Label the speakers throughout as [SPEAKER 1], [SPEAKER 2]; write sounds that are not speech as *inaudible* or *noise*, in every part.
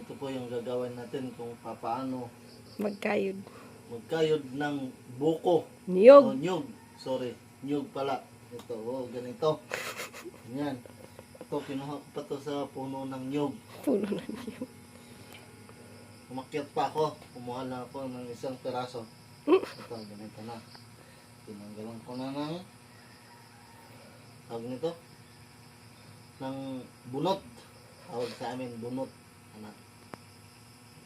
[SPEAKER 1] ito po yung gagawin natin kung papaano
[SPEAKER 2] Magkayod.
[SPEAKER 1] magkayod ng buko. O
[SPEAKER 2] Niyog.
[SPEAKER 1] nyug. Sorry. Nyug pala. Ito. Oh, ganito. Yan. Ito, kinuha ko pa to sa puno ng nyug.
[SPEAKER 2] Puno na niyog.
[SPEAKER 1] Umakyat pa ako. Kumuha lang ako ng isang peraso. Ito, ganito na. Tinanggalan ko na ng tawag nito ng bunot. Tawag sa amin, bunot. Anak.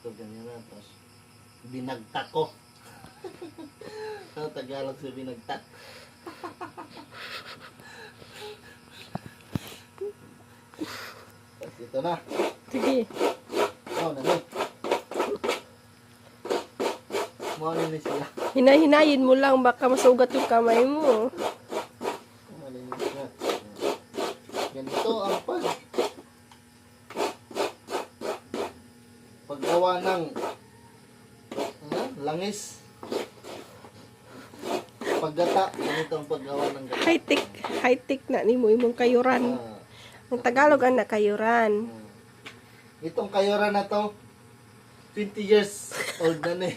[SPEAKER 1] Ito, ganyan na. Tapos, binagtak ko. *laughs* Sa Tagalog sa binagtak. Tapos ito na.
[SPEAKER 2] Sige.
[SPEAKER 1] Oh, nani. Mo ni sila.
[SPEAKER 2] Hinahinayin mo lang baka masugat yung kamay mo.
[SPEAKER 1] Na. Ganito ang pag paggawa ng ano, langis. Paggata, ganito ang paggawa ng gata.
[SPEAKER 2] High-tech. High-tech na ni mo imong kayuran.
[SPEAKER 1] Ah,
[SPEAKER 2] Ang Tagalog ang nakayuran.
[SPEAKER 1] ah. Itong kayora na to, 20 years old na ni.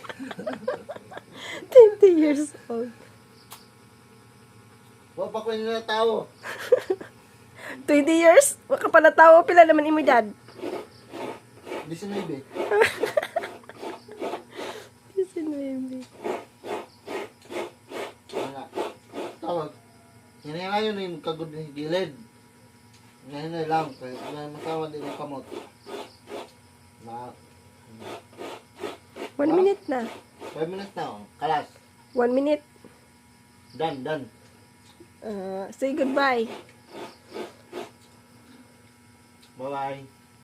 [SPEAKER 1] *laughs*
[SPEAKER 2] 20 years old.
[SPEAKER 1] Wa pa ko na tao.
[SPEAKER 2] 20 years? Baka pa natawa pila naman imo dad.
[SPEAKER 1] 19.
[SPEAKER 2] 19.
[SPEAKER 1] Mga tawag. Yan nga yun yung kagod ng gilid. Ngayon na lang. Kaya may matawag din yung kamot. Na,
[SPEAKER 2] One
[SPEAKER 1] Ah?
[SPEAKER 2] minute na.
[SPEAKER 1] 5 minutes na oh. Kalas.
[SPEAKER 2] One minute.
[SPEAKER 1] Done, done.
[SPEAKER 2] Uh, say goodbye.
[SPEAKER 1] Bye-bye.